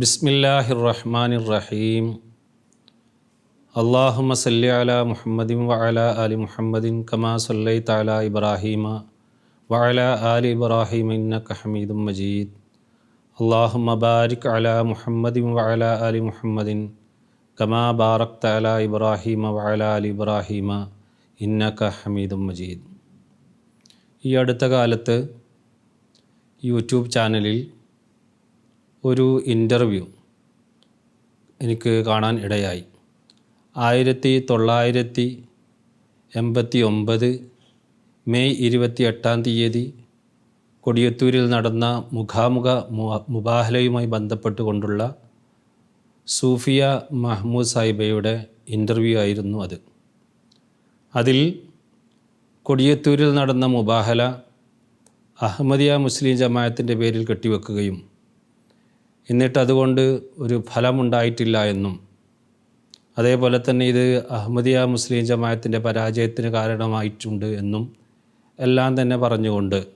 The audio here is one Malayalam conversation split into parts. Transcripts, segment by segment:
ബിസ്മില്ലാഹിർ റഹ്മാനിർ റഹീം അള്ളാഹുമ സല്ലി അല മുഹമ്മദിൻ വഅല ആലി മുഹമ്മദിൻ കമാ സല്ലൈത തല ഇബ്രാഹീമ വഅല ആലി ഇബ്രാഹീം ഇന്നക ഹമീദും മജീദ്. അള്ളാഹുമ ബാരിക് അല മുഹമ്മദിൻ വഅല ആലി മുഹമ്മദിൻ കമാ ബാറക് തല ഇബ്രാഹീമ വഅല ആലി ഇബ്രാഹീമ ഇന്നക ഹമീദും മജീദ്. ഈ അടുത്ത കാലത്ത് യൂട്യൂബ് ചാനലിൽ ഒരു ഇന്റർവ്യൂ എനിക്ക് കാണാൻ ഇടയായി. ആയിരത്തി തൊള്ളായിരത്തി എൺപത്തി ഒമ്പത് മെയ് ഇരുപത്തി എട്ടാം തീയതി കൊടിയത്തൂരിൽ നടന്ന മുഖാമുഖ മുബാഹലയുമായി ബന്ധപ്പെട്ടുകൊണ്ടുള്ള സൂഫിയ മഹ്മൂദ് സാഹിബയുടെ ഇന്റർവ്യൂ ആയിരുന്നു അത്. അതിൽ കൊടിയത്തൂരിൽ നടന്ന മുബാഹല അഹമ്മദിയ മുസ്ലിം ജമായത്തിന്റെ പേരിൽ കെട്ടിവെക്കുകയും എന്നിട്ട് അതുകൊണ്ട് ഒരു ഫലമുണ്ടായിട്ടില്ല എന്നും. അതേപോലെ തന്നെ ഇത് അഹമ്മദിയ മുസ്ലിം ജമാഅത്തിന്റെ പരാജയത്തിന് കാരണമായിട്ടുണ്ട് എന്നും എല്ലാം തന്നെ പറഞ്ഞുകൊണ്ട്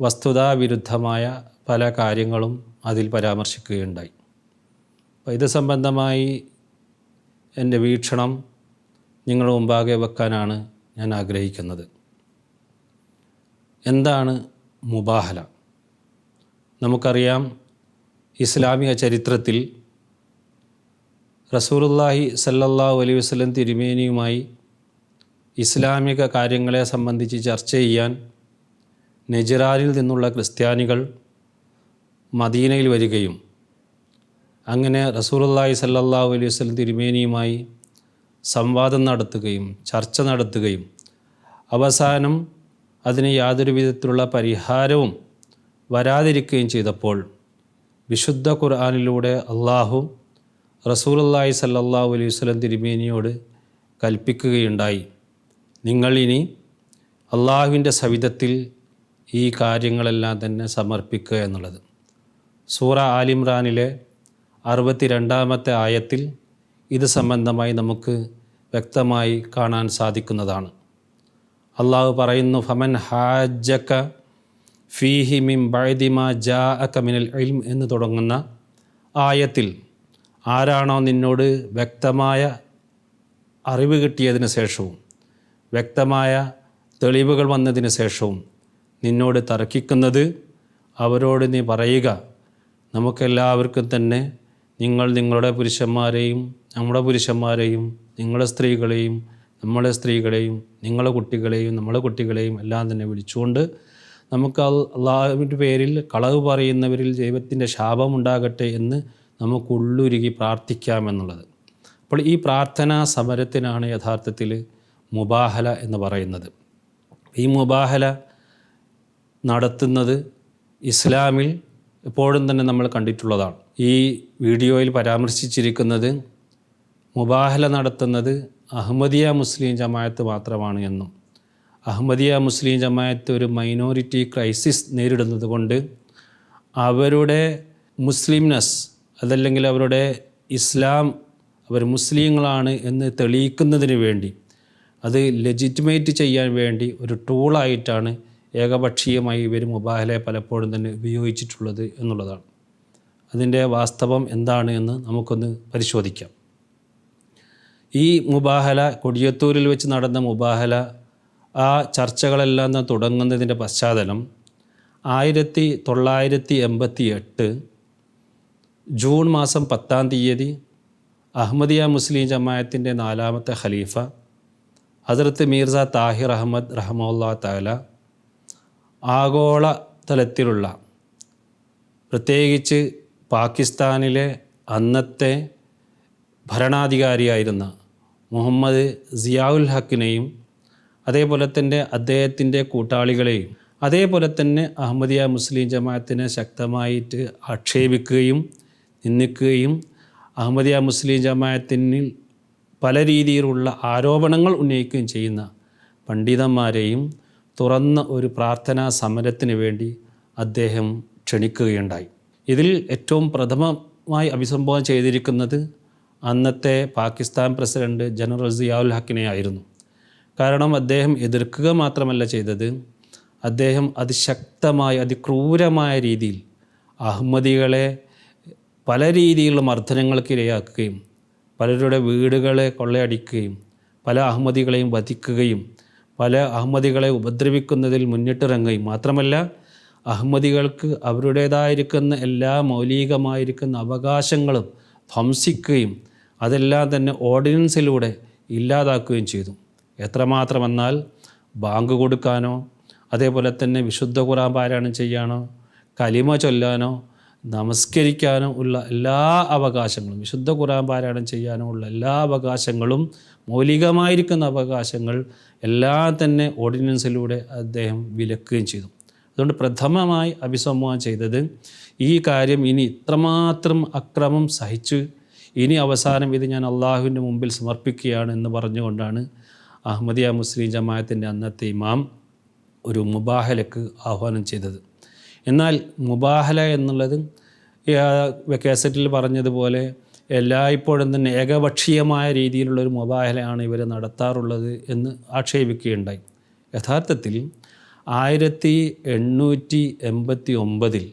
വസ്തുതാവിരുദ്ധമായ പല കാര്യങ്ങളും അതിൽ പരാമർശിക്കുകയുണ്ടായി. അപ്പോൾ ഇത് സംബന്ധമായി എന്റെ വീക്ഷണം നിങ്ങളുടെ മുമ്പാകെ വെക്കാനാണ് ഞാൻ ആഗ്രഹിക്കുന്നത്. എന്താണ് മുബാഹല? നമുക്കറിയാം ഇസ്ലാമിക ചരിത്രത്തിൽ റസൂലുള്ളാഹി സല്ലല്ലാഹു അലൈഹി വസ്ലം തിരുമേനിയുമായി ഇസ്ലാമിക കാര്യങ്ങളെ സംബന്ധിച്ച് ചർച്ച ചെയ്യാൻ നെജിറാനിൽ നിന്നുള്ള ക്രിസ്ത്യാനികൾ മദീനയിൽ വരികയും അങ്ങനെ റസൂലുള്ളാഹി സല്ലല്ലാഹു അലൈഹി വസ്ലം തിരുമേനിയുമായി സംവാദം നടത്തുകയും ചർച്ച നടത്തുകയും അവസാനം അതിന് യാതൊരു വിധത്തിലുള്ള പരിഹാരവും വരാതിരിക്കുകയും ചെയ്തപ്പോൾ വിശുദ്ധ ഖുർആാനിലൂടെ അള്ളാഹു റസൂലുള്ളാഹി സല്ലാഹു അലൈഹി വസല്ലം തിരുമേനിയോട് കൽപ്പിക്കുകയുണ്ടായി. നിങ്ങൾ ഇനി അള്ളാഹുവിന്റെ സവിധത്തിൽ ഈ കാര്യങ്ങളെല്ലാം തന്നെ സമർപ്പിക്കുക എന്നുള്ളത്. സൂറ ആലിമ്രാനിലെ അറുപത്തി രണ്ടാമത്തെ ആയത്തിൽ ഇത് സംബന്ധമായി നമുക്ക് വ്യക്തമായി കാണാൻ സാധിക്കുന്നതാണ്. അള്ളാഹു പറയുന്നു ഫമൻ ഹാജക്ക ഫീഹി മിം ബൈദിമ ജാ അക്കമിനൽ ഇൽം എന്ന് തുടങ്ങുന്ന ആയത്തിൽ ആരാണോ നിന്നോട് വ്യക്തമായ അറിവ് കിട്ടിയതിന് ശേഷവും വ്യക്തമായ തെളിവുകൾ വന്നതിന് ശേഷവും നിന്നോട് തർക്കിക്കുന്നത് അവരോട് നീ പറയുക. നമുക്കെല്ലാവർക്കും തന്നെ നിങ്ങൾ നിങ്ങളുടെ പുരുഷന്മാരെയും നമ്മുടെ പുരുഷന്മാരെയും നിങ്ങളുടെ സ്ത്രീകളെയും നമ്മളെ സ്ത്രീകളെയും നിങ്ങളുടെ കുട്ടികളെയും നമ്മളെ കുട്ടികളെയും എല്ലാം തന്നെ വിളിച്ചുകൊണ്ട് നമുക്ക് അള്ളാഹുവിന്റെ പേരിൽ കളവ് പറയുന്നവരിൽ ദൈവത്തിന്റെ ശാപമുണ്ടാകട്ടെ എന്ന് നമുക്ക് ഉള്ളുരുകി പ്രാർത്ഥിക്കാമെന്നുള്ളത്. അപ്പോൾ ഈ പ്രാർത്ഥനാ സമരത്തിനാണ് യഥാർത്ഥത്തിൽ മുബാഹല എന്ന് പറയുന്നത്. ഈ മുബാഹല നടത്തുന്നത് ഇസ്ലാമിൽ എപ്പോഴും തന്നെ നമ്മൾ കണ്ടിട്ടുള്ളതാണ്. ഈ വീഡിയോയിൽ പരാമർശിച്ചിരിക്കുന്നത് മുബാഹല നടത്തുന്നത് അഹമ്മദിയ മുസ്ലിം ജമായത്ത് മാത്രമാണ് എന്നും. അഹമ്മദിയ മുസ്ലിം ജമായത്ത് ഒരു മൈനോറിറ്റി ക്രൈസിസ് നേരിടുന്നത് കൊണ്ട് അവരുടെ മുസ്ലിംനെസ് അതല്ലെങ്കിൽ അവരുടെ ഇസ്ലാം അവർ മുസ്ലിങ്ങളാണ് എന്ന് തെളിയിക്കുന്നതിന് വേണ്ടി അത് ലെജിറ്റിമേറ്റ് ചെയ്യാൻ വേണ്ടി ഒരു ടൂളായിട്ടാണ് ഏകപക്ഷീയമായി ഇവർ മുബാഹലെ പലപ്പോഴും തന്നെ ഉപയോഗിച്ചിട്ടുള്ളത് എന്നുള്ളതാണ്. അതിന്റെ വാസ്തവം എന്താണ് എന്ന് നമുക്കൊന്ന് പരിശോധിക്കാം. ഈ മുബാഹല കൊടിയത്തൂരിൽ വെച്ച് നടന്ന മുബാഹല ആ ചർച്ചകളെല്ലാം തുടങ്ങുന്നതിന്റെ പശ്ചാത്തലം ആയിരത്തി തൊള്ളായിരത്തി എൺപത്തി എട്ട് ജൂൺ മാസം പത്താം തീയതി അഹമ്മദിയ മുസ്ലിം ജമായത്തിന്റെ നാലാമത്തെ ഖലീഫ ഹസരത്ത് മീർസ താഹിർ അഹമ്മദ് റഹമുല്ലാ താല ആഗോള തലത്തിലുള്ള പ്രത്യേകിച്ച് പാകിസ്ഥാനിലെ അന്നത്തെ ഭരണാധികാരിയായിരുന്ന മുഹമ്മദ് സിയാഉൽ ഹക്കിനെയും അതേപോലെ തന്നെ അദ്ദേഹത്തിന്റെ കൂട്ടാളികളെയും അതേപോലെ തന്നെ അഹമ്മദിയ മുസ്ലിം ജമാഅത്തിനെ ശക്തമായിട്ട് ആക്ഷേപിക്കുകയും നിന്ദിക്കുകയും അഹമ്മദിയ മുസ്ലിം ജമാഅത്തിന് പല രീതിയിലുള്ള ആരോപണങ്ങൾ ഉന്നയിക്കുകയും ചെയ്യുന്ന പണ്ഡിതന്മാരെയും തുറന്ന ഒരു പ്രാർത്ഥനാ സമരത്തിന് വേണ്ടി അദ്ദേഹം ക്ഷണിക്കുകയുണ്ടായി. ഇതിൽ ഏറ്റവും പ്രഥമമായി അഭിസംബോധന ചെയ്തിരിക്കുന്നത് അന്നത്തെ പാകിസ്ഥാൻ പ്രസിഡന്റ് ജനറൽ സിയാഉൽ ഹക്കിനെ ആയിരുന്നു കാരണം അദ്ദേഹം എതിർക്കുക മാത്രമല്ല ചെയ്തത്. അദ്ദേഹം അതിശക്തമായ അതിക്രൂരമായ രീതിയിൽ അഹമ്മദികളെ പല രീതിയിലുള്ള മർദ്ദനങ്ങൾക്ക് ഇരയാക്കുകയും പലരുടെ വീടുകളെ കൊള്ളയടിക്കുകയും പല അഹമ്മദികളെയും വധിക്കുകയും പല അഹമ്മദികളെ ഉപദ്രവിക്കുന്നതിൽ മുന്നിട്ടിറങ്ങുകയും. മാത്രമല്ല അഹമ്മദികൾക്ക് അവരുടേതായിരിക്കുന്ന എല്ലാ മൗലികമായിരിക്കുന്ന അവകാശങ്ങളും ധ്വംസിക്കുകയും അതെല്ലാം തന്നെ ഓർഡിനൻസിലൂടെ ഇല്ലാതാക്കുകയും ചെയ്തു. എത്രമാത്രമെന്നാൽ ബാങ്ക് കൊടുക്കാനോ അതേപോലെ തന്നെ വിശുദ്ധ ഖുറാൻ പാരായണം ചെയ്യാനോ കലിമ ചൊല്ലാനോ നമസ്കരിക്കാനോ ഉള്ള എല്ലാ അവകാശങ്ങളും വിശുദ്ധ ഖുറാൻ പാരായണം ചെയ്യാനോ ഉള്ള എല്ലാ അവകാശങ്ങളും മൗലികമായിരിക്കുന്ന അവകാശങ്ങൾ എല്ലാം തന്നെ ഓർഡിനൻസിലൂടെ അദ്ദേഹം വിലക്കുകയും ചെയ്തു. അതുകൊണ്ട് പ്രഥമമായി അഭിസംബോധന ചെയ്തത് ഈ കാര്യം ഇനി ഇത്രമാത്രം അക്രമം സഹിച്ച് ഇനി അവസാനം ഇത് ഞാൻ അള്ളാഹുവിന്റെ മുമ്പിൽ സമർപ്പിക്കുകയാണ് എന്ന് പറഞ്ഞുകൊണ്ടാണ് അഹമ്മദിയ മുസ്ലിം ജമാഅത്തിന്റെ അന്നത്തെ ഇമാം ഒരു മുബാഹലക്ക് ആഹ്വാനം ചെയ്തത്. എന്നാൽ മുബാഹല എന്നുള്ളത് കാസറ്റിൽ പറഞ്ഞതുപോലെ എല്ലായ്പ്പോഴും തന്നെ ഏകപക്ഷീയമായ രീതിയിലുള്ള ഒരു മുബാഹലയാണ് ഇവർ നടത്താറുള്ളത് എന്ന് ആക്ഷേപിക്കുകയുണ്ടായി. യഥാർത്ഥത്തിൽ ആയിരത്തി എണ്ണൂറ്റി എൺപത്തി ഒമ്പതിൽ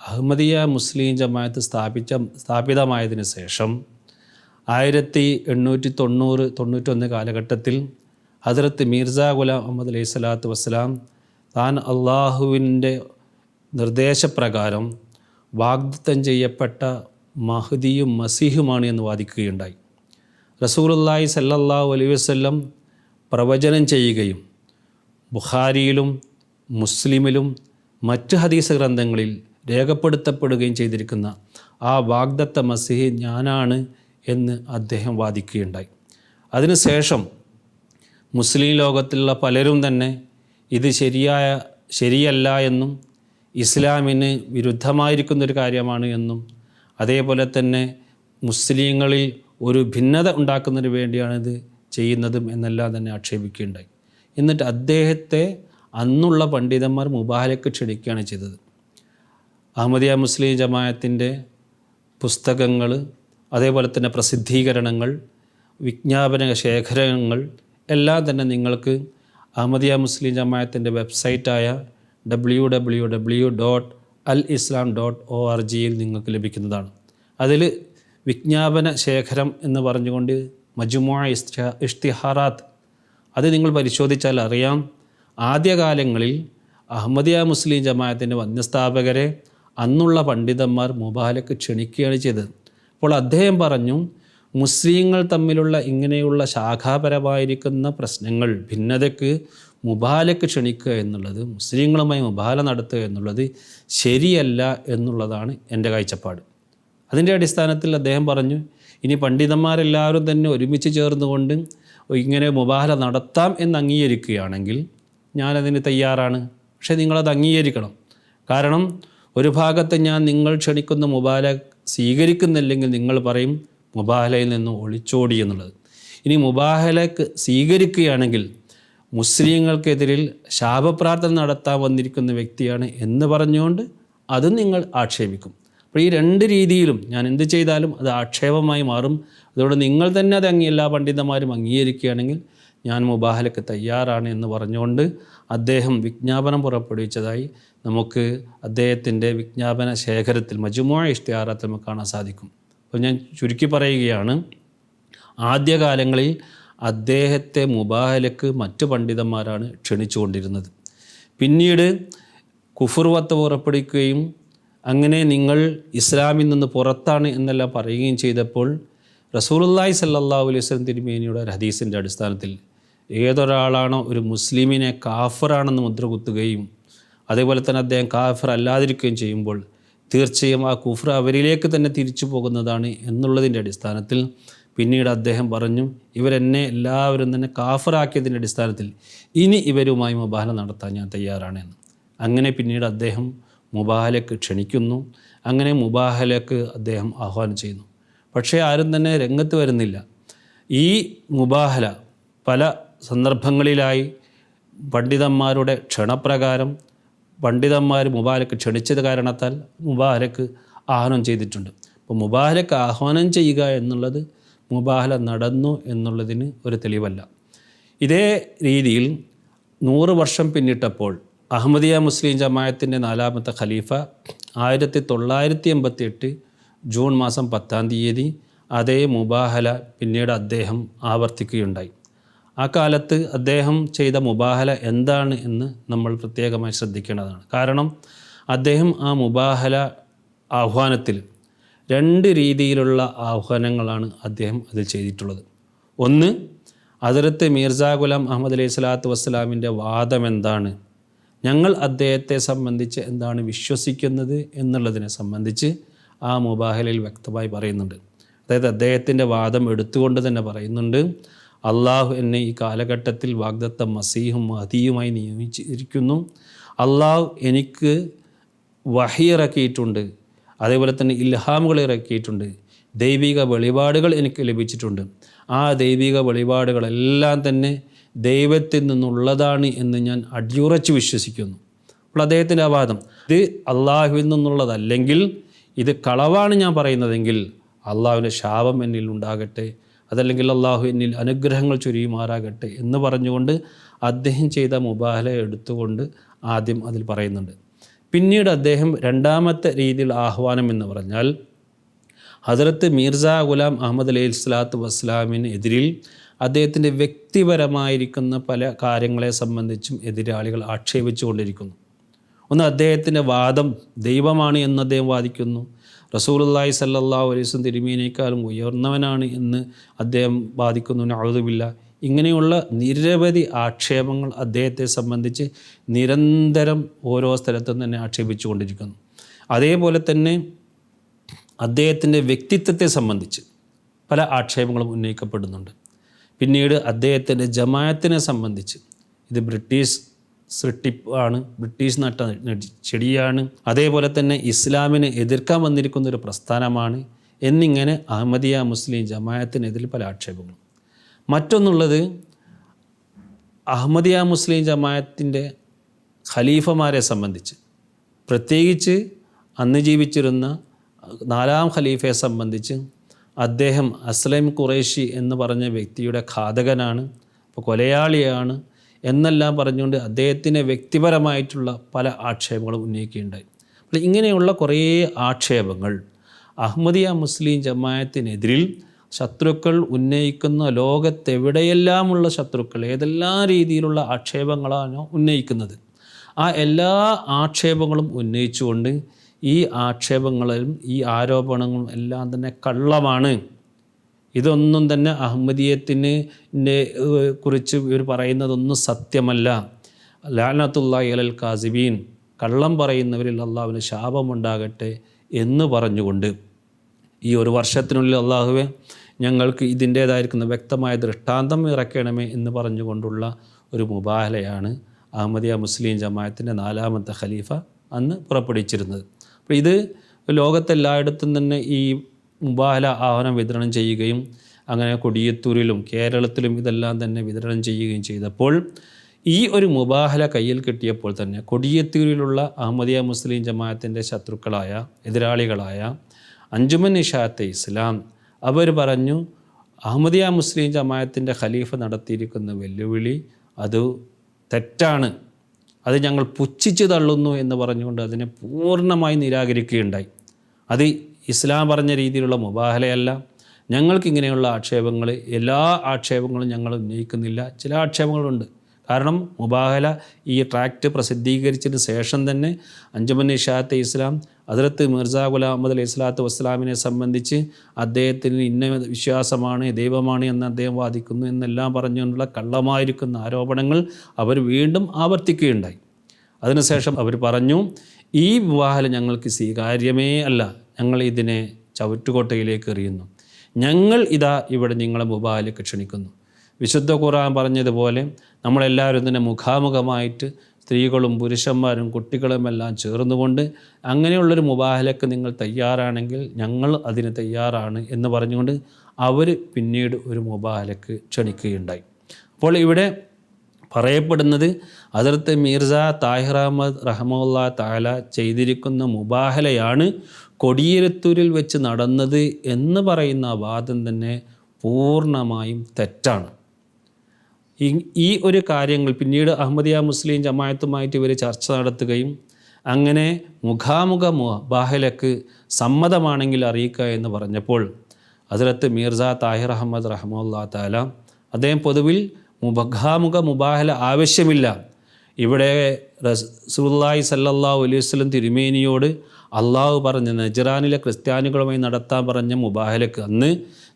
അഹമ്മദിയ മുസ്ലിം ജമാഅത്ത് സ്ഥാപിച്ച സ്ഥാപിതമായതിനു ശേഷം ആയിരത്തി എണ്ണൂറ്റി തൊണ്ണൂറ് തൊണ്ണൂറ്റൊന്ന് കാലഘട്ടത്തിൽ ഹജറത്ത് മീർസ ഗുലാം മുഹമ്മദ് അലൈഹി സ്വലാത്തു വസ്സലാം താൻ അള്ളാഹുവിന്റെ നിർദ്ദേശപ്രകാരം വാഗ്ദത്തം ചെയ്യപ്പെട്ട മഹദിയും മസീഹുമാണ് എന്ന് വാദിക്കുകയുണ്ടായി. റസൂലുള്ളാഹി സല്ലല്ലാഹു അലൈഹി വസ്ല്ലം പ്രവചനം ചെയ്യുകയും ബുഖാരിയിലും മുസ്ലിമിലും മറ്റ് ഹദീസ് ഗ്രന്ഥങ്ങളിൽ രേഖപ്പെടുത്തപ്പെടുകയും ചെയ്തിരിക്കുന്ന ആ വാഗ്ദത്ത മസീഹ് ഞാനാണ് എന്ന് അദ്ദേഹം വാദിക്കുകയുണ്ടായി. അതിനുശേഷം മുസ്ലിം ലോകത്തിലുള്ള പലരും തന്നെ ഇത് ശരിയായ ശരിയല്ല എന്നും ഇസ്ലാമിന് വിരുദ്ധമായിരിക്കുന്നൊരു കാര്യമാണ് എന്നും അതേപോലെ തന്നെ മുസ്ലിങ്ങളിൽ ഒരു ഭിന്നത ഉണ്ടാക്കുന്നതിന് വേണ്ടിയാണിത് ചെയ്യുന്നതും എന്നെല്ലാം തന്നെ ആക്ഷേപിക്കുകയുണ്ടായി. എന്നിട്ട് അദ്ദേഹത്തെ അന്നുള്ള പണ്ഡിതന്മാർ മുബാലക്ക് ക്ഷണിക്കുകയാണ് ചെയ്തത്. അഹമ്മദിയ മുസ്ലിം ജമായത്തിന്റെ പുസ്തകങ്ങൾ അതേപോലെ തന്നെ പ്രസിദ്ധീകരണങ്ങൾ വിജ്ഞാപന ശേഖരങ്ങൾ എല്ലാം തന്നെ നിങ്ങൾക്ക് അഹമ്മദിയ മുസ്ലിം ജമായത്തിന്റെ വെബ്സൈറ്റായ W W W dot Al Islam dot O R ജിയിൽ നിങ്ങൾക്ക് ലഭിക്കുന്നതാണ്. അതിൽ വിജ്ഞാപന ശേഖരം എന്ന് പറഞ്ഞുകൊണ്ട് മജുമോ ഇഷ്തിഹാറാത്ത് അത് നിങ്ങൾ പരിശോധിച്ചാൽ അറിയാം. ആദ്യകാലങ്ങളിൽ അഹമ്മദിയ മുസ്ലിം ജമായത്തിന്റെ വന്യസ്ഥാപകരെ അന്നുള്ള പണ്ഡിതന്മാർ മുബാലക്ക് ക്ഷണിക്കുകയാണ് ചെയ്തത്. അപ്പോൾ അദ്ദേഹം പറഞ്ഞു മുസ്ലിങ്ങൾ തമ്മിലുള്ള ഇങ്ങനെയുള്ള ശാഖാപരമായിരിക്കുന്ന പ്രശ്നങ്ങൾ ഭിന്നതയ്ക്ക് മുബാലക്ക് ക്ഷണിക്കുക എന്നുള്ളത് മുസ്ലിങ്ങളുമായി മുബാല നടത്തുക എന്നുള്ളത് ശരിയല്ല എന്നുള്ളതാണ് എന്റെ കാഴ്ചപ്പാട്. അതിന്റെ അടിസ്ഥാനത്തിൽ അദ്ദേഹം പറഞ്ഞു ഇനി പണ്ഡിതന്മാരെല്ലാവരും തന്നെ ഒരുമിച്ച് ചേർന്നുകൊണ്ട് ഇങ്ങനെ മുബാല നടത്താം എന്ന് അംഗീകരിക്കുകയാണെങ്കിൽ ഞാനതിന് തയ്യാറാണ്. പക്ഷേ നിങ്ങളത് അംഗീകരിക്കണം. കാരണം ഒരു ഭാഗത്ത് ഞാൻ നിങ്ങൾ ക്ഷണിക്കുന്ന മുബാല സ്വീകരിക്കുന്നില്ലെങ്കിൽ നിങ്ങൾ പറയും മുബാഹലയിൽ നിന്ന് ഒളിച്ചോടി എന്നുള്ളത്. ഇനി മുബാഹലക്ക് സ്വീകരിക്കുകയാണെങ്കിൽ മുസ്ലിങ്ങൾക്കെതിരിൽ ശാപപ്രാർത്ഥന നടത്താൻ വന്നിരിക്കുന്ന വ്യക്തിയാണ് എന്ന് പറഞ്ഞുകൊണ്ട് അതും നിങ്ങൾ ആക്ഷേപിക്കും. അപ്പോൾ ഈ രണ്ട് രീതിയിലും ഞാൻ എന്ത് ചെയ്താലും അത് ആക്ഷേപമായി മാറും. അതുകൊണ്ട് നിങ്ങൾ തന്നെ അത് അങ്ങ് എല്ലാ പണ്ഡിതന്മാരും അംഗീകരിക്കുകയാണെങ്കിൽ ഞാൻ മുബാഹലക്ക് തയ്യാറാണ് എന്ന് പറഞ്ഞുകൊണ്ട് അദ്ദേഹം വിജ്ഞാപനം പുറപ്പെടുവിച്ചതായി നമുക്ക് അദ്ദേഹത്തിന്റെ വിജ്ഞാപന ശേഖരത്തിൽ മജുമോ ഇഷ്ടയാറാത്ത നമുക്ക് കാണാൻ സാധിക്കും. അപ്പോൾ ഞാൻ ചുരുക്കി പറയുകയാണ്. ആദ്യകാലങ്ങളിൽ അദ്ദേഹത്തെ മുബാഹലക്ക് മറ്റു പണ്ഡിതന്മാരാണ് ക്ഷണിച്ചുകൊണ്ടിരുന്നത്. പിന്നീട് കുഫുർവത്ത് പുറപ്പെടുക്കുകയും അങ്ങനെ നിങ്ങൾ ഇസ്ലാമിൽ നിന്ന് പുറത്താണ് എന്നെല്ലാം പറയുകയും ചെയ്തപ്പോൾ റസൂലുള്ളാഹി സല്ലല്ലാഹു അലൈഹി വസല്ലം തിരുമേനിയുടെ ഒരു ഹദീസിന്റെ അടിസ്ഥാനത്തിൽ ഏതൊരാളാണോ ഒരു മുസ്ലിമിനെ കാഫറാണെന്ന് മുദ്ര കുത്തുകയും അതേപോലെ തന്നെ അദ്ദേഹം കാഫർ അല്ലാതിരിക്കുകയും ചെയ്യുമ്പോൾ തീർച്ചയായും ആ കുഫർ അവരിലേക്ക് തന്നെ തിരിച്ചു പോകുന്നതാണ് എന്നുള്ളതിന്റെ അടിസ്ഥാനത്തിൽ പിന്നീട് അദ്ദേഹം പറഞ്ഞു ഇവരെന്നെ എല്ലാവരും തന്നെ കാഫറാക്കിയതിന്റെ അടിസ്ഥാനത്തിൽ ഇനി ഇവരുമായി മുബാല നടത്താൻ ഞാൻ തയ്യാറാണ് എന്ന്. അങ്ങനെ പിന്നീട് അദ്ദേഹം മുബാഹലക്ക് ക്ഷണിക്കുന്നു. അങ്ങനെ മുബാഹലക്ക് അദ്ദേഹം ആഹ്വാനം ചെയ്യുന്നു. പക്ഷേ ആരും തന്നെ രംഗത്ത് വരുന്നില്ല. ഈ മുബാഹല പല സന്ദർഭങ്ങളിലായി പണ്ഡിതന്മാരുടെ ക്ഷണപ്രകാരം പണ്ഡിതന്മാർ മുബാരക്ക് ക്ഷണിച്ചത് കാരണത്താൽ മുബാരക്ക് ആഹ്വാനം ചെയ്തിട്ടുണ്ട്. അപ്പോൾ മുബാരക്ക് ആഹ്വാനം ചെയ്യുക എന്നുള്ളത് മുബാഹല നടന്നു എന്നുള്ളതിന് ഒരു തെളിവല്ല. ഇതേ രീതിയിൽ നൂറ് വർഷം പിന്നിട്ടപ്പോൾ അഹമ്മദിയ മുസ്ലിം ജമായത്തിന്റെ നാലാമത്തെ ഖലീഫ ആയിരത്തി തൊള്ളായിരത്തി എൺപത്തി എട്ട് ജൂൺ മാസം പത്താം തീയതി അതേ മുബാഹല പിന്നീട് അദ്ദേഹം ആവർത്തിക്കുകയുണ്ടായി. ആ കാലത്ത് അദ്ദേഹം ചെയ്ത മുബാഹല എന്താണ് എന്ന് നമ്മൾ പ്രത്യേകമായി ശ്രദ്ധിക്കേണ്ടതാണ്. കാരണം അദ്ദേഹം ആ മുബാഹല ആഹ്വാനത്തിൽ രണ്ട് രീതിയിലുള്ള ആഹ്വാനങ്ങളാണ് അദ്ദേഹം അത് ചെയ്തിട്ടുള്ളത്. ഒന്ന് അതിർത്ത് മീർജാ ഗുലാം അഹമ്മദ് അലൈഹി സ്വലാത്തു വസ്സലാമിന്റെ വാദം എന്താണ്? ഞങ്ങൾ അദ്ദേഹത്തെ സംബന്ധിച്ച് എന്താണ് വിശ്വസിക്കുന്നത് എന്നുള്ളതിനെ സംബന്ധിച്ച് ആ മുബാഹലയിൽ വ്യക്തമായി പറയുന്നുണ്ട്. അതായത് അദ്ദേഹത്തിന്റെ വാദം എടുത്തുകൊണ്ട് തന്നെ പറയുന്നുണ്ട്. അള്ളാഹു എന്നെ ഈ കാലഘട്ടത്തിൽ വാഗ്ദത്ത മസീഹും മഹതിയുമായി നിയമിച്ചിരിക്കുന്നു. അള്ളാഹു എനിക്ക് വഹി ഇറക്കിയിട്ടുണ്ട്. അതേപോലെ തന്നെ ഇൽഹാമുകൾ ഇറക്കിയിട്ടുണ്ട്. ദൈവിക വെളിപാടുകൾ എനിക്ക് ലഭിച്ചിട്ടുണ്ട്. ആ ദൈവിക വെളിപാടുകളെല്ലാം തന്നെ ദൈവത്തിൽ നിന്നുള്ളതാണ് എന്ന് ഞാൻ അടിയുറച്ച് വിശ്വസിക്കുന്നു. അപ്പോൾ അദ്ദേഹത്തിന്റെ അവാദം വാദം ഇത് അള്ളാഹുവിൽ നിന്നുള്ളതല്ലെങ്കിൽ ഇത് കളവാണ് ഞാൻ പറയുന്നതെങ്കിൽ അള്ളാഹുവിന്റെ ശാപം എന്നിൽ ഉണ്ടാകട്ടെ അതല്ലെങ്കിൽ അള്ളാഹു എന്നിൽ അനുഗ്രഹങ്ങൾ ചുരിയുമാറാകട്ടെ എന്ന് പറഞ്ഞുകൊണ്ട് അദ്ദേഹം ചെയ്ത മുബാഹല എടുത്തുകൊണ്ട് ആദ്യം അതിൽ പറയുന്നുണ്ട്. പിന്നീട് അദ്ദേഹം രണ്ടാമത്തെ രീതിയിൽ ആഹ്വാനം എന്ന് പറഞ്ഞാൽ ഹജറത്ത് മീർസ ഗുലാം അഹമ്മദ് അലൈഹി സ്വലാത്തു വസ്സലാമിന് എതിരിൽ അദ്ദേഹത്തിന്റെ വ്യക്തിപരമായിരിക്കുന്ന പല കാര്യങ്ങളെ സംബന്ധിച്ചും എതിരാളികൾ ആക്ഷേപിച്ചു കൊണ്ടിരിക്കുന്നു ഒന്ന് അദ്ദേഹത്തിന്റെ വാദം ദൈവമാണ് എന്ന് അദ്ദേഹം വാദിക്കുന്നു. റസൂലുള്ളാഹി സല്ലാ വസല്ലം തിരുമീനേക്കാളും ഉയർന്നവനാണ് എന്ന് അദ്ദേഹം ബാധിക്കുന്നു അഴുതുമില്ല ഇങ്ങനെയുള്ള നിരവധി ആക്ഷേപങ്ങൾ അദ്ദേഹത്തെ സംബന്ധിച്ച് നിരന്തരം ഓരോ സ്ഥലത്തും തന്നെ ആക്ഷേപിച്ചുകൊണ്ടിരിക്കുന്നു. അതേപോലെ തന്നെ അദ്ദേഹത്തിന്റെ വ്യക്തിത്വത്തെ സംബന്ധിച്ച് പല ആക്ഷേപങ്ങളും ഉന്നയിക്കപ്പെടുന്നുണ്ട്. പിന്നീട് അദ്ദേഹത്തിന്റെ ജമായത്തിനെ സംബന്ധിച്ച് ഇത് ബ്രിട്ടീഷ് സൃഷ്ടിപ്പ് ആണ് ബ്രിട്ടീഷ് നട്ട ചെടിയാണ്. അതേപോലെ തന്നെ ഇസ്ലാമിനെ എതിർക്കാൻ വന്നിരിക്കുന്ന ഒരു പ്രസ്ഥാനമാണ് എന്നിങ്ങനെ അഹമ്മദിയ മുസ്ലിം ജമായത്തിനെതിരെ പല ആക്ഷേപങ്ങളും. മറ്റൊന്നുള്ളത് അഹമ്മദിയ മുസ്ലിം ജമായത്തിന്റെ ഖലീഫമാരെ സംബന്ധിച്ച്. പ്രത്യേകിച്ച് അന്ന് ജീവിച്ചിരുന്ന നാലാം ഖലീഫയെ സംബന്ധിച്ച് അദ്ദേഹം അസ്ലം ഖുറേഷി എന്ന് പറഞ്ഞ വ്യക്തിയുടെ ഘാതകനാണ് അപ്പോൾ കൊലയാളിയാണ് എന്നെല്ലാം പറഞ്ഞുകൊണ്ട് അദ്ദേഹത്തിന് വ്യക്തിപരമായിട്ടുള്ള പല ആക്ഷേപങ്ങളും ഉന്നയിക്കുകയുണ്ടായി. അപ്പോൾ ഇങ്ങനെയുള്ള കുറേ ആക്ഷേപങ്ങൾ അഹമ്മദിയ മുസ്ലിം ജമായത്തിനെതിരിൽ ശത്രുക്കൾ ഉന്നയിക്കുന്ന ലോകത്തെവിടെയെല്ലാമുള്ള ശത്രുക്കൾ ഏതെല്ലാം രീതിയിലുള്ള ആക്ഷേപങ്ങളാണോ ഉന്നയിക്കുന്നത്. ആ എല്ലാ ആക്ഷേപങ്ങളും ഉന്നയിച്ചുകൊണ്ട് ഈ ആക്ഷേപങ്ങളും ഈ ആരോപണങ്ങളും എല്ലാം തന്നെ കള്ളമാണ്. ഇതൊന്നും തന്നെ അഹമ്മദീയത്തിന് കുറിച്ച് ഇവർ പറയുന്നതൊന്നും സത്യമല്ല. ലാനത്തുള്ള ഇലൽ കാസിബീൻ കള്ളം പറയുന്നവരിൽ അള്ളാഹുവിന് ശാപമുണ്ടാകട്ടെ എന്ന് പറഞ്ഞുകൊണ്ട് ഈ ഒരു വർഷത്തിനുള്ളിൽ അള്ളാഹുവെ ഞങ്ങൾക്ക് ഇതിന്റേതായിരിക്കുന്ന വ്യക്തമായ ദൃഷ്ടാന്തം ഇറക്കണമേ എന്ന് പറഞ്ഞുകൊണ്ടുള്ള ഒരു മുബാഹലയാണ് അഹമ്മദിയ മുസ്ലിം ജമായത്തിന്റെ നാലാമത്തെ ഖലീഫ അന്ന് പുറപ്പെടുവിച്ചിരുന്നത്. അപ്പോൾ ഇത് ലോകത്തെല്ലായിടത്തും തന്നെ ഈ മുബാഹല ആഹ്വാനം വിതരണം ചെയ്യുകയും അങ്ങനെ കൊടിയത്തൂരിലും കേരളത്തിലും ഇതെല്ലാം തന്നെ വിതരണം ചെയ്യുകയും ചെയ്തപ്പോൾ ഈ ഒരു മുബാഹല കയ്യിൽ കിട്ടിയപ്പോൾ തന്നെ കൊടിയത്തൂരിലുള്ള അഹമ്മദിയ മുസ്ലിം ജമാഅത്തിന്റെ ശത്രുക്കളായ എതിരാളികളായ അഞ്ചുമൻ നിഷാത്തെ ഇസ്ലാം അവർ പറഞ്ഞു അഹമ്മദിയ മുസ്ലിം ജമാഅത്തിന്റെ ഖലീഫ നടത്തിയിരിക്കുന്ന വെല്ലുവിളി അത് തെറ്റാണ്. അത് ഞങ്ങൾ പുച്ഛിച്ച് തള്ളുന്നു എന്ന് പറഞ്ഞുകൊണ്ട് അതിനെ പൂർണമായി നിരാകരിക്കുകയുണ്ടായി. അത് ഇസ്ലാം പറഞ്ഞ രീതിയിലുള്ള മുബാഹലയല്ല. ഞങ്ങൾക്കിങ്ങനെയുള്ള ആക്ഷേപങ്ങൾ എല്ലാ ആക്ഷേപങ്ങളും ഞങ്ങൾ ഉന്നയിക്കുന്നില്ല. ചില ആക്ഷേപങ്ങളുണ്ട്. കാരണം മുബാഹല ഈ ട്രാക്റ്റ് പ്രസിദ്ധീകരിച്ചതിന് ശേഷം തന്നെ അഞ്ചുമൻ ഇഷാത്തെ ഇസ്ലാം അതിർത്ത് മിർജ ഗുലാം അലൈഹി സ്വലാത്തു വസ്സലാമിനെ സംബന്ധിച്ച് അദ്ദേഹത്തിന് ഇന്ന വിശ്വാസമാണ് ദൈവമാണ് എന്ന് അദ്ദേഹം വാദിക്കുന്നു എന്നെല്ലാം പറഞ്ഞുകൊണ്ടുള്ള കള്ളമായിരിക്കുന്ന ആരോപണങ്ങൾ അവർ വീണ്ടും ആവർത്തിക്കുകയുണ്ടായി. അതിനുശേഷം അവർ പറഞ്ഞു ഈ വിവാഹം ഞങ്ങൾക്ക് സ്വീകാര്യമേ അല്ല. ഞങ്ങൾ ഇതിനെ ചവിറ്റുകോട്ടയിലേക്ക് എറിയുന്നു. ഞങ്ങൾ ഇതാ ഇവിടെ നിങ്ങളെ മുബാലേക്ക് ക്ഷണിക്കുന്നു. വിശുദ്ധ ഖുറാൻ പറഞ്ഞതുപോലെ നമ്മളെല്ലാവരും തന്നെ മുഖാമുഖമായിട്ട് സ്ത്രീകളും പുരുഷന്മാരും കുട്ടികളുമെല്ലാം ചേർന്നുകൊണ്ട് അങ്ങനെയുള്ളൊരു മുബാഹലക്ക് നിങ്ങൾ തയ്യാറാണെങ്കിൽ ഞങ്ങൾ അതിന് തയ്യാറാണ് എന്ന് പറഞ്ഞുകൊണ്ട് അവർ പിന്നീട് ഒരു മുബാഹലക്ക് ക്ഷണിക്കുകയുണ്ടായി. അപ്പോൾ ഇവിടെ പറയപ്പെടുന്നത് അതിർത്ത് മീർസ താഹിർ അഹമ്മദ് റഹമുല്ല താല ചെയ്തിരിക്കുന്ന മുബാഹലയാണ് കൊടിയിരത്തൂരിൽ വെച്ച് നടന്നത് എന്ന് പറയുന്ന വാദം തന്നെ പൂർണമായും തെറ്റാണ്. ഈ ഒരു കാര്യങ്ങൾ പിന്നീട് അഹമ്മദിയ മുസ്ലിം ജമായത്തുമായിട്ട് ഇവർ ചർച്ച നടത്തുകയും അങ്ങനെ മുഖാമുഖ മുബാഹലക്ക് സമ്മതമാണെങ്കിൽ അറിയിക്കുക എന്ന് പറഞ്ഞപ്പോൾ അതിലത്ത് മീർസ താഹിർ അഹമ്മദ് റഹമുല്ലാ താല അദ്ദേഹം പൊതുവിൽ മുഖാമുഖ മുബാഹല ആവശ്യമില്ല. ഇവിടെ റസൂല്ലായി സല്ലല്ലാഹു അലൈഹി വസല്ലം തിരുമേനിയോട് അള്ളാഹു പറഞ്ഞ നജ്റാനിലെ ക്രിസ്ത്യാനികളുമായി നടത്താൻ പറഞ്ഞ മുബാഹലക്ക് അന്ന്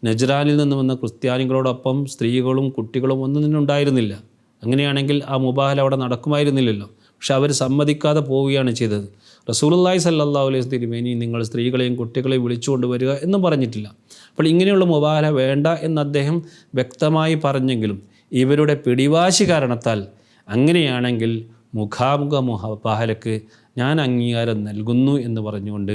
നജ്റാനിൽ നിന്ന് വന്ന ക്രിസ്ത്യാനികളോടൊപ്പം സ്ത്രീകളും കുട്ടികളും ഒന്നും തന്നെ ഉണ്ടായിരുന്നില്ല. അങ്ങനെയാണെങ്കിൽ ആ മുബാഹല അവിടെ നടക്കുമായിരുന്നില്ലല്ലോ. പക്ഷെ അവർ സമ്മതിക്കാതെ പോവുകയാണ് ചെയ്തത്. റസൂലുള്ളാഹി സല്ലല്ലാഹു അലൈഹി തിരുമേനി നിങ്ങൾ സ്ത്രീകളെയും കുട്ടികളെയും വിളിച്ചുകൊണ്ട് വരിക എന്നും പറഞ്ഞിട്ടില്ല. അപ്പോൾ ഇങ്ങനെയുള്ള മുബാഹല വേണ്ട എന്ന് അദ്ദേഹം വ്യക്തമായി പറഞ്ഞെങ്കിലും ഇവരുടെ പിടിവാശി കാരണത്താൽ അങ്ങനെയാണെങ്കിൽ മുഖാമുഖ മുഹബാഹലക്ക് ഞാൻ അംഗീകാരം നൽകുന്നു എന്ന് പറഞ്ഞുകൊണ്ട്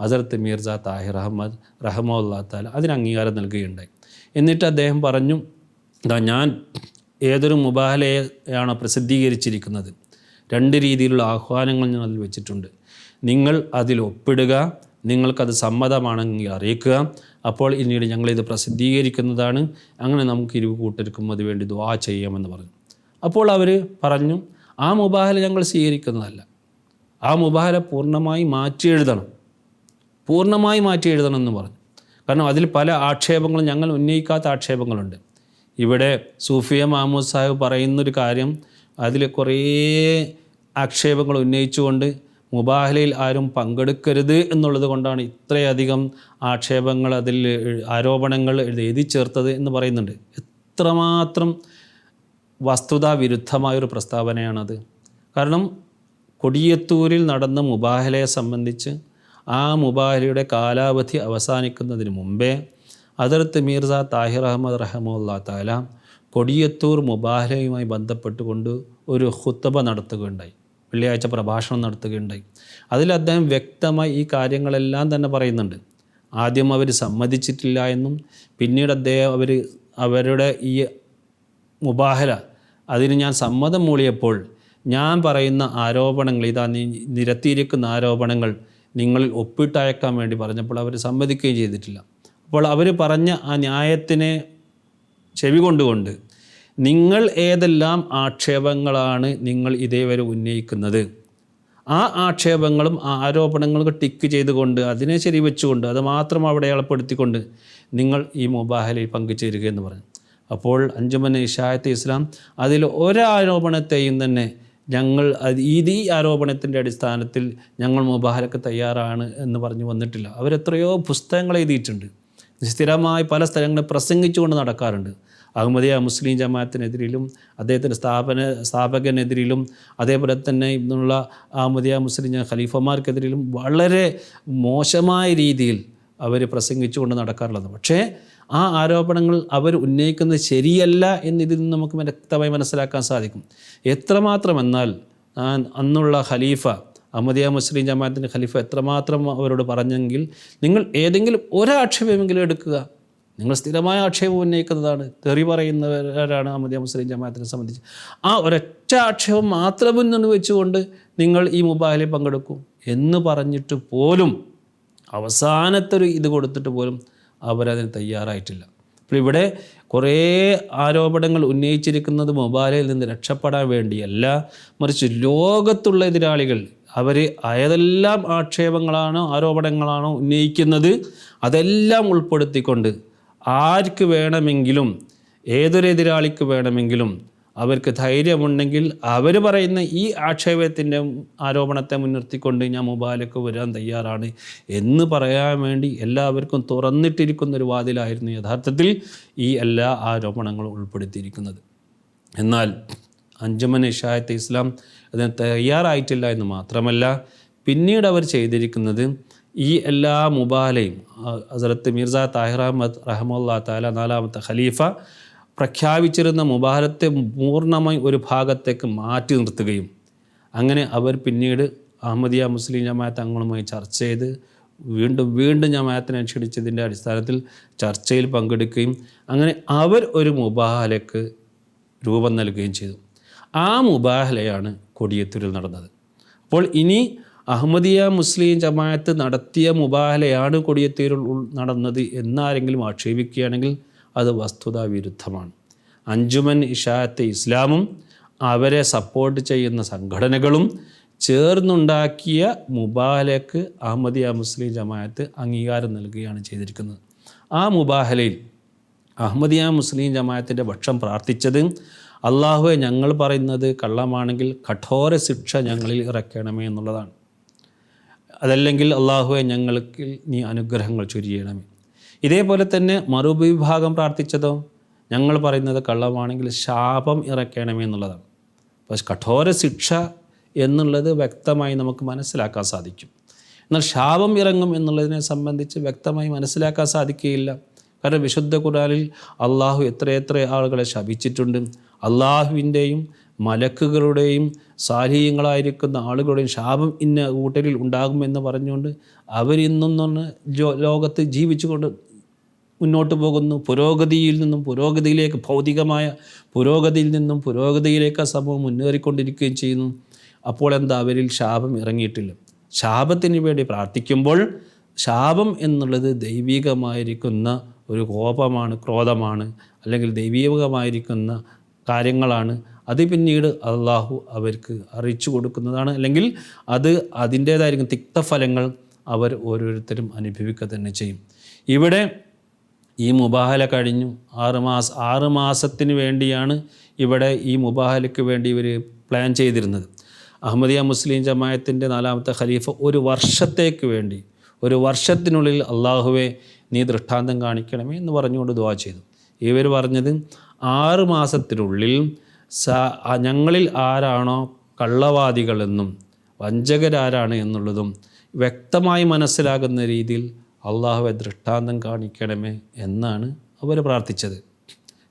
ഹസരത്ത് മീർസ താഹിർ അഹമ്മദ് റഹമുല്ലാ താല അതിന് അംഗീകാരം നൽകുകയുണ്ടായി. എന്നിട്ട് അദ്ദേഹം പറഞ്ഞു ഇതാ ഞാൻ ഏതൊരു മുബാഹലയാണോ പ്രസിദ്ധീകരിച്ചിരിക്കുന്നത്. രണ്ട് രീതിയിലുള്ള ആഹ്വാനങ്ങൾ ഞാൻ അതിൽ വെച്ചിട്ടുണ്ട്. നിങ്ങൾ അതിൽ ഒപ്പിടുക നിങ്ങൾക്കത് സമ്മതമാണെങ്കിൽ അറിയിക്കുക. അപ്പോൾ പിന്നീട് ഞങ്ങളിത് പ്രസിദ്ധീകരിക്കുന്നതാണ്. അങ്ങനെ നമുക്ക് ഇരുവ് കൂട്ടർക്കും അത് വേണ്ടി ദ്വാ ചെയ്യാമെന്ന് പറഞ്ഞു. അപ്പോൾ അവർ പറഞ്ഞു ആ മുബാഹല ഞങ്ങൾ സ്വീകരിക്കുന്നതല്ല. ആ മുബാഹല പൂർണമായി മാറ്റി എഴുതണം. പൂർണമായി മാറ്റി എഴുതണം എന്ന് പറഞ്ഞു. കാരണം അതിൽ പല ആക്ഷേപങ്ങളും ഞങ്ങൾ ഉന്നയിക്കാത്ത ആക്ഷേപങ്ങളുണ്ട്. ഇവിടെ സൂഫിയ മാമൂദ് സാഹിബ് പറയുന്നൊരു കാര്യം അതിൽ കുറേ ആക്ഷേപങ്ങൾ ഉന്നയിച്ചുകൊണ്ട് മുബാഹലയിൽ ആരും പങ്കെടുക്കരുത് എന്നുള്ളത് കൊണ്ടാണ് ഇത്രയധികം ആക്ഷേപങ്ങൾ അതിൽ ആരോപണങ്ങൾ എഴുതി ചേർത്തത് എന്ന് പറയുന്നുണ്ട്. എത്രമാത്രം വസ്തുതാ വിരുദ്ധമായൊരു പ്രസ്താവനയാണത്. കാരണം കൊടിയത്തൂരിൽ നടന്ന മുബാഹലയെ സംബന്ധിച്ച് ആ മുബാഹലയുടെ കാലാവധി അവസാനിക്കുന്നതിന് മുമ്പേ അതിർത്ത് മീർസ താഹിർ അഹമ്മദ് റഹമുല്ലാ താല കൊടിയത്തൂർ മുബാഹലയുമായി ബന്ധപ്പെട്ടുകൊണ്ട് ഒരു ഹുത്തബ നടത്തുകയുണ്ടായി. വെള്ളിയാഴ്ച പ്രഭാഷണം നടത്തുകയുണ്ടായി. അതിൽ അദ്ദേഹം വ്യക്തമായി ഈ കാര്യങ്ങളെല്ലാം തന്നെ പറയുന്നുണ്ട്. ആദ്യം അവർ സമ്മതിച്ചിട്ടില്ല എന്നും പിന്നീട് അദ്ദേഹം അവർ അവരുടെ ഈ മുബാഹല അതിന് ഞാൻ സമ്മതം മൂളിയപ്പോൾ ഞാൻ പറയുന്ന ആരോപണങ്ങൾ ഇതാ നിരത്തിയിരിക്കുന്ന ആരോപണങ്ങൾ നിങ്ങളിൽ ഒപ്പിട്ടയക്കാൻ വേണ്ടി പറഞ്ഞപ്പോൾ അവർ സമ്മതിക്കുകയും ചെയ്തിട്ടില്ല. അപ്പോൾ അവർ പറഞ്ഞ ആ ന്യായത്തിനെ ചെവി കൊണ്ടുകൊണ്ട് നിങ്ങൾ ഏതെല്ലാം ആക്ഷേപങ്ങളാണ് നിങ്ങൾ ഇതേവരെ ഉന്നയിക്കുന്നത്? ആ ആക്ഷേപങ്ങളും ആരോപണങ്ങളും ടിക്ക് ചെയ്തുകൊണ്ട് അതിനെ ശരിവെച്ചുകൊണ്ട് അത് മാത്രം അവിടെ അളപ്പെടുത്തിക്കൊണ്ട് നിങ്ങൾ ഈ മുബാഹലയിൽ പങ്കുചേരുക എന്ന് പറഞ്ഞു അപ്പോൾ അഞ്ചുമൻ ഇഷായത്ത് ഇസ്ലാം അതിൽ ഒരാരോപണത്തെയും തന്നെ ഞങ്ങൾ ഇത് ഈ ആരോപണത്തിന്റെ അടിസ്ഥാനത്തിൽ ഞങ്ങൾ മുബാഹലക്ക് തയ്യാറാണ് എന്ന് പറഞ്ഞു വന്നിട്ടില്ല. അവരെത്രയോ പുസ്തകങ്ങൾ എഴുതിയിട്ടുണ്ട്. സ്ഥിരമായി പല സ്ഥലങ്ങളിൽ പ്രസംഗിച്ചുകൊണ്ട് നടക്കാറുണ്ട്. അഹമ്മദിയ മുസ്ലിം ജമാഅത്തിനെതിരിലും അദ്ദേഹത്തിന്റെ സ്ഥാപന സ്ഥാപകനെതിരിലും അതേപോലെ തന്നെ ഇന്നുള്ള അഹമ്മദിയ മുസ്ലിം ഖലീഫമാർക്കെതിരിലും വളരെ മോശമായ രീതിയിൽ അവർ പ്രസംഗിച്ചുകൊണ്ട് നടക്കാറുള്ളത്. പക്ഷേ ആ ആരോപണങ്ങൾ അവർ ഉന്നയിക്കുന്നത് ശരിയല്ല എന്ന് ഇതിൽ നിന്ന് നമുക്ക് വ്യക്തമായി മനസ്സിലാക്കാൻ സാധിക്കും. എത്രമാത്രം എന്നാൽ അന്നുള്ള ഖലീഫ അഹമ്മദിയ മുസ്ലിം ജമാഅത്തിന്റെ ഖലീഫ എത്രമാത്രം അവരോട് പറഞ്ഞെങ്കിൽ നിങ്ങൾ ഏതെങ്കിലും ഒരാക്ഷേപമെങ്കിലും എടുക്കുക. നിങ്ങൾ സ്ഥിരമായ ആക്ഷേപം ഉന്നയിക്കുന്നതാണ്. തെറി പറയുന്നവരാണ് അഹമ്മദിയ മുസ്ലിം ജമാഅത്തിനെ സംബന്ധിച്ച്. ആ ഒരൊറ്റ ആക്ഷേപം മാത്രം വെച്ചുകൊണ്ട് നിങ്ങൾ ഈ മുബാഹിലിൽ പങ്കെടുക്കും എന്ന് പറഞ്ഞിട്ട് പോലും അവസാനത്തൊരു ഇത് കൊടുത്തിട്ട് പോലും അവരതിന് തയ്യാറായിട്ടില്ല. അപ്പോൾ ഇവിടെ കുറേ ആരോപണങ്ങൾ ഉന്നയിച്ചിരിക്കുന്നത് മൊബൈലിൽ നിന്ന് രക്ഷപ്പെടാൻ വേണ്ടിയല്ല. മറിച്ച് ലോകത്തുള്ള എതിരാളികൾ അവർ ഏതെല്ലാം ആക്ഷേപങ്ങളാണോ ആരോപണങ്ങളാണോ ഉന്നയിക്കുന്നത് അതെല്ലാം ഉൾപ്പെടുത്തിക്കൊണ്ട് ആർക്ക് വേണമെങ്കിലും ഏതൊരു എതിരാളിക്ക് വേണമെങ്കിലും അവർക്ക് ധൈര്യമുണ്ടെങ്കിൽ അവർ പറയുന്ന ഈ ആക്ഷേപത്തിന്റെ ആരോപണത്തെ മുൻനിർത്തിക്കൊണ്ട് ഞാൻ മുബാലക്ക് വരാൻ തയ്യാറാണ് എന്ന് പറയാൻ വേണ്ടി എല്ലാവർക്കും തുറന്നിട്ടിരിക്കുന്ന ഒരു വാതിലായിരുന്നു യഥാർത്ഥത്തിൽ ഈ എല്ലാ ആരോപണങ്ങളും ഉൾപ്പെടുത്തിയിരിക്കുന്നത്. എന്നാൽ അഞ്ചുമൻ ഇഷായത്ത് ഇസ്ലാം അതിന് തയ്യാറായിട്ടില്ല എന്ന് മാത്രമല്ല പിന്നീട് അവർ ചെയ്തിരിക്കുന്നത് ഈ എല്ലാ മുബാലയും ഹസരത്ത് മിർസ താഹിർ അഹമ്മദ് റഹമുല്ലാ താല നാലാമത്തെ ഖലീഫ പ്രഖ്യാപിച്ചിരുന്ന മുബാലത്തെ പൂർണമായി ഒരു ഭാഗത്തേക്ക് മാറ്റി നിർത്തുകയും അങ്ങനെ അവർ പിന്നീട് അഹമ്മദിയ മുസ്ലിം ജമാഅത്ത് അംഗങ്ങളുമായി ചർച്ച ചെയ്ത് വീണ്ടും വീണ്ടും ജമാഅത്തിനെ ക്ഷണിച്ചതിന്റെ അടിസ്ഥാനത്തിൽ ചർച്ചയിൽ പങ്കെടുക്കുകയും അങ്ങനെ അവർ ഒരു മുബാഹലയ്ക്ക് രൂപം നൽകുകയും ചെയ്തു. ആ മുബാഹലയാണ് കൊടിയത്തൂരിൽ നടന്നത്. അപ്പോൾ ഇനി അഹമ്മദിയ മുസ്ലിം ജമാഅത്ത് നടത്തിയ മുബാഹലയാണ് കൊടിയത്തൂരിൽ നടന്നത് എന്നാരെങ്കിലും ആക്ഷേപിക്കുകയാണെങ്കിൽ അത് വസ്തുതാ വിരുദ്ധമാണ്. അഞ്ചുമൻ ഇഷായത്തെ ഇസ്ലാമും അവരെ സപ്പോർട്ട് ചെയ്യുന്ന സംഘടനകളും ചേർന്നുണ്ടാക്കിയ മുബാഹലക്ക് അഹമ്മദിയ മുസ്ലിം ജമാഅത്ത് അംഗീകാരം നൽകുകയാണ് ചെയ്തിരിക്കുന്നത്. ആ മുബാഹലയിൽ അഹമ്മദിയ മുസ്ലിം ജമാഅത്തിന്റെ പക്ഷം പ്രാർത്ഥിച്ചത് അള്ളാഹുവെ ഞങ്ങൾ പറയുന്നത് കള്ളമാണെങ്കിൽ കഠോര ശിക്ഷ ഞങ്ങളിൽ ഇറക്കണമേ എന്നുള്ളതാണ്. അതല്ലെങ്കിൽ അള്ളാഹുവെ ഞങ്ങൾക്ക് നീ അനുഗ്രഹങ്ങൾ ചൊരിയണമേ. ഇതേപോലെ തന്നെ മറുവിഭാഗം പ്രാർത്ഥിച്ചതോ? ഞങ്ങൾ പറയുന്നത് കള്ളമാണെങ്കിൽ ശാപം ഇറക്കണമേ എന്നുള്ളതാണ്. പക്ഷെ കഠോര ശിക്ഷ എന്നുള്ളത് വ്യക്തമായി നമുക്ക് മനസ്സിലാക്കാൻ സാധിക്കും. എന്നാൽ ശാപം ഇറങ്ങും എന്നുള്ളതിനെ സംബന്ധിച്ച് വ്യക്തമായി മനസ്സിലാക്കാൻ സാധിക്കുകയില്ല. കാരണം വിശുദ്ധ ഖുറാനിൽ അള്ളാഹു എത്രയെത്ര ആളുകളെ ശപിച്ചിട്ടുണ്ട്. അള്ളാഹുവിന്റെയും മലക്കുകളുടെയും സാലീയങ്ങളായിരിക്കുന്ന ആളുകളുടെയും ശാപം ഇന്ന കൂട്ടരിൽ ഉണ്ടാകുമെന്ന് പറഞ്ഞുകൊണ്ട് അവരിന്നും ജോ ലോകത്ത് ജീവിച്ചുകൊണ്ട് മുന്നോട്ട് പോകുന്നു. പുരോഗതിയിൽ നിന്നും പുരോഗതിയിലേക്ക് ഭൗതികമായ പുരോഗതിയിൽ നിന്നും പുരോഗതിയിലേക്ക് ആ സമൂഹം മുന്നേറിക്കൊണ്ടിരിക്കുകയും ചെയ്യുന്നു. അപ്പോൾ എന്താ? അവരിൽ ശാപം ഇറങ്ങിയിട്ടില്ല. ശാപത്തിന് വേണ്ടി പ്രാർത്ഥിക്കുമ്പോൾ ശാപം എന്നുള്ളത് ദൈവികമായിരിക്കുന്ന ഒരു കോപമാണ് ക്രോധമാണ് അല്ലെങ്കിൽ ദൈവികമായിരിക്കുന്ന കാര്യങ്ങളാണ് അത് പിന്നീട് അള്ളാഹു അവർക്ക് അറിയിച്ചു കൊടുക്കുന്നതാണ്. അല്ലെങ്കിൽ അത് അതിന്റേതായിരിക്കും തിക്തഫലങ്ങൾ അവർ ഓരോരുത്തരും അനുഭവിക്കുക തന്നെ ചെയ്യും. ഇവിടെ ഈ മുബാഹല കഴിഞ്ഞു. ആറ് മാസം ആറ് മാസത്തിന് വേണ്ടിയാണ് ഇവിടെ ഈ മുബാഹലയ്ക്ക് വേണ്ടി ഇവർ പ്ലാൻ ചെയ്തിരുന്നത്. അഹമ്മദിയ മുസ്ലിം ജമായത്തിന്റെ നാലാമത്തെ ഖലീഫ ഒരു വർഷത്തേക്ക് വേണ്ടി ഒരു വർഷത്തിനുള്ളിൽ അള്ളാഹുവെ നീ ദൃഷ്ടാന്തം കാണിക്കണമേ എന്ന് പറഞ്ഞുകൊണ്ട് ദുവാ ചെയ്തു. ഇവർ പറഞ്ഞത് ആറ് മാസത്തിനുള്ളിൽ സ ഞങ്ങളിൽ ആരാണോ കള്ളവാദികളെന്നും വഞ്ചകരാരാണ് എന്നുള്ളതും വ്യക്തമായി മനസ്സിലാകുന്ന രീതിയിൽ അള്ളാഹുവെ ദൃഷ്ടാന്തം കാണിക്കണമേ എന്നാണ് അവർ പ്രാർത്ഥിച്ചത്.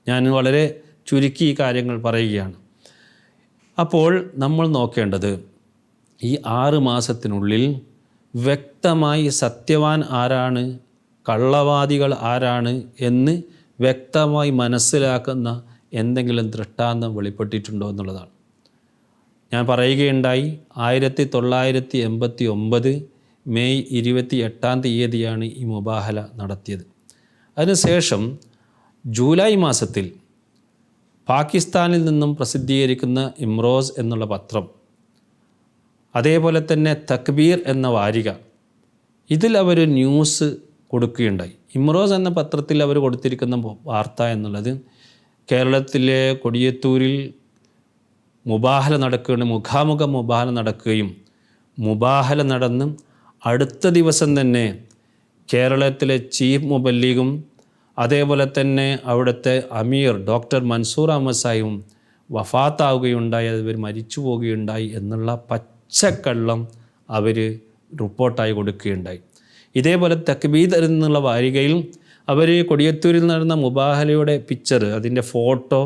ഞാൻ വളരെ ചുരുക്കി ഈ കാര്യങ്ങൾ പറയുകയാണ്. അപ്പോൾ നമ്മൾ നോക്കേണ്ടത് ഈ ആറ് മാസത്തിനുള്ളിൽ വ്യക്തമായി സത്യവാൻ ആരാണ് കള്ളവാദികൾ ആരാണ് എന്ന് വ്യക്തമായി മനസ്സിലാക്കുന്ന എന്തെങ്കിലും ദൃഷ്ടാന്തം വെളിപ്പെട്ടിട്ടുണ്ടോ എന്നുള്ളതാണ്. ഞാൻ പറയുകയുണ്ടായി ആയിരത്തി തൊള്ളായിരത്തി എൺപത്തി ഒമ്പത് മെയ് ഇരുപത്തി എട്ടാം തീയതിയാണ് ഈ മുബാഹല നടത്തിയത്. അതിനുശേഷം ജൂലൈ മാസത്തിൽ പാകിസ്ഥാനിൽ നിന്നും പ്രസിദ്ധീകരിക്കുന്ന ഇമ്രോസ് എന്നുള്ള പത്രം അതേപോലെ തന്നെ തക്ബീർ എന്ന വാരിക ഇതിൽ അവർ ന്യൂസ് കൊടുക്കുകയുണ്ടായി. ഇമ്രോസ് എന്ന പത്രത്തിൽ അവർ കൊടുത്തിരിക്കുന്ന വാർത്ത എന്നുള്ളത് കേരളത്തിലെ കൊടിയത്തൂരിൽ മുബാഹല നടക്കുകയാണ് മുഖാമുഖ മുബാഹല നടക്കുകയും മുബാഹല നടന്ന് അടുത്ത ദിവസം തന്നെ കേരളത്തിലെ ചീഫ് മുബല്ലീഗും അതേപോലെ തന്നെ അവിടുത്തെ അമീർ ഡോക്ടർ മൻസൂർ അഹമ്മദ് വഫാത്താവുകയുണ്ടായി അവർ മരിച്ചു പോവുകയുണ്ടായി എന്നുള്ള പച്ചക്കള്ളം അവർ റിപ്പോർട്ടായി കൊടുക്കുകയുണ്ടായി. ഇതേപോലെ തക്ബീദ് എന്നുള്ള വാരികയിൽ അവർ കൊടിയത്തൂരിൽ നടന്ന മുബാഹലയുടെ പിക്ചർ അതിന്റെ ഫോട്ടോ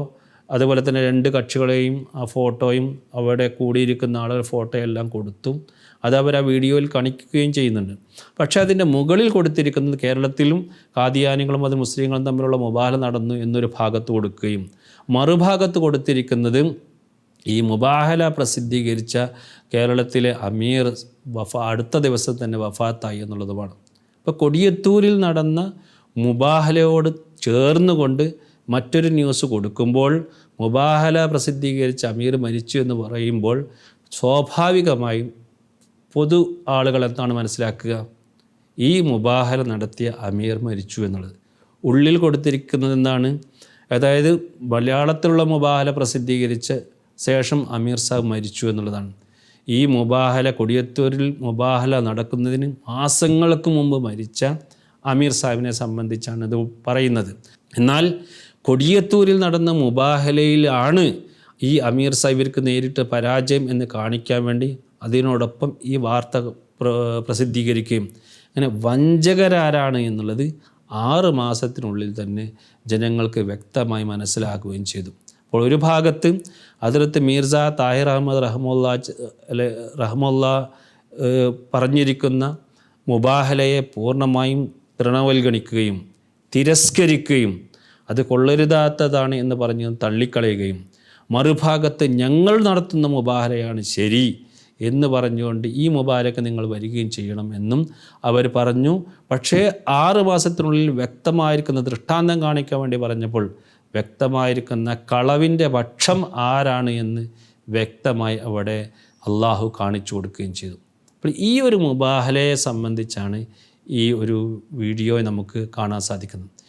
അതുപോലെ തന്നെ രണ്ട് കക്ഷികളെയും ആ ഫോട്ടോയും അവിടെ കൂടിയിരിക്കുന്ന ആളുടെ ഫോട്ടോ എല്ലാം കൊടുത്തും അത് അവർ ആ വീഡിയോയിൽ കാണിക്കുകയും ചെയ്യുന്നുണ്ട്. പക്ഷേ അതിന്റെ മുകളിൽ കൊടുത്തിരിക്കുന്നത് കേരളത്തിലും കാദിയാനികളും അത് മുസ്ലിങ്ങളും തമ്മിലുള്ള മുബാഹല നടന്നു എന്നൊരു ഭാഗത്ത് കൊടുക്കുകയും മറുഭാഗത്ത് കൊടുത്തിരിക്കുന്നത് ഈ മുബാഹല പ്രസിദ്ധീകരിച്ച കേരളത്തിലെ അമീർ വഫ അടുത്ത ദിവസം തന്നെ വഫാത്തായി എന്നുള്ളതുമാണ്. ഇപ്പോൾ കൊടിയത്തൂരിൽ നടന്ന മുബാഹലയോട് ചേർന്നുകൊണ്ട് മറ്റൊരു ന്യൂസ് കൊടുക്കുമ്പോൾ മുബാഹല പ്രസിദ്ധീകരിച്ച് അമീർ മരിച്ചു എന്ന് പറയുമ്പോൾ സ്വാഭാവികമായും പൊതു ആളുകൾ എന്താണ് മനസ്സിലാക്കുക? ഈ മുബാഹല നടത്തിയ അമീർ മരിച്ചു എന്നുള്ളത്. ഉള്ളിൽ കൊടുത്തിരിക്കുന്നത് എന്താണ്? അതായത് മലയാളത്തിലുള്ള മുബാഹല പ്രസിദ്ധീകരിച്ച ശേഷം അമീർ സാബ് മരിച്ചു എന്നുള്ളതാണ്. ഈ മുബാഹല കൊടിയത്തൂരിൽ മുബാഹല നടക്കുന്നതിന് മാസങ്ങൾക്ക് മുമ്പ് മരിച്ച അമീർ സാഹിബിനെ സംബന്ധിച്ചാണ് ഇത് പറയുന്നത്. എന്നാൽ കൊടിയത്തൂരിൽ നടന്ന മുബാഹലയിലാണ് ഈ അമീർ സാഹിബിർക്ക് നേരിട്ട് പരാജയം എന്ന് കാണിക്കാൻ വേണ്ടി അതിനോടൊപ്പം ഈ വാർത്ത പ്ര- പ്രസിദ്ധീകരിക്കുകയും. അങ്ങനെ വഞ്ചകരാരാണ് എന്നുള്ളത് ആറ് മാസത്തിനുള്ളിൽ തന്നെ ജനങ്ങൾക്ക് വ്യക്തമായി മനസ്സിലാക്കുകയും ചെയ്തു. അപ്പോൾ ഒരു ഭാഗത്ത് അതിർത്ത് മീർസ താഹിർ അഹമ്മദ് റഹമുല്ല അല്ലെ റഹമുല്ല പറഞ്ഞിരിക്കുന്ന മുബാഹലയെ പൂർണമായും തൃണവൽഗണിക്കുകയും തിരസ്കരിക്കുകയും അത് കൊള്ളരുതാത്തതാണ് എന്ന് പറഞ്ഞ് തള്ളിക്കളയുകയും മറുഭാഗത്ത് ഞങ്ങൾ നടത്തുന്ന മുബാരയാണ് ശരി എന്ന് പറഞ്ഞുകൊണ്ട് ഈ മുബാരക്ക് നിങ്ങൾ വരികയും ചെയ്യണം എന്നും അവർ പറഞ്ഞു. പക്ഷേ ആറ് മാസത്തിനുള്ളിൽ വ്യക്തമായിരിക്കുന്ന ദൃഷ്ടാന്തം കാണിക്കാൻ വേണ്ടി പറഞ്ഞപ്പോൾ വ്യക്തമായിരിക്കുന്ന കളവിന്റെ പക്ഷം ആരാണ് എന്ന് വ്യക്തമായി അവിടെ അള്ളാഹു കാണിച്ചു കൊടുക്കുകയും ചെയ്തു. അപ്പോൾ ഈ ഒരു മുബാഹലയെ സംബന്ധിച്ചാണ് ഈ ഒരു വീഡിയോ നമുക്ക് കാണാൻ സാധിക്കുന്നത്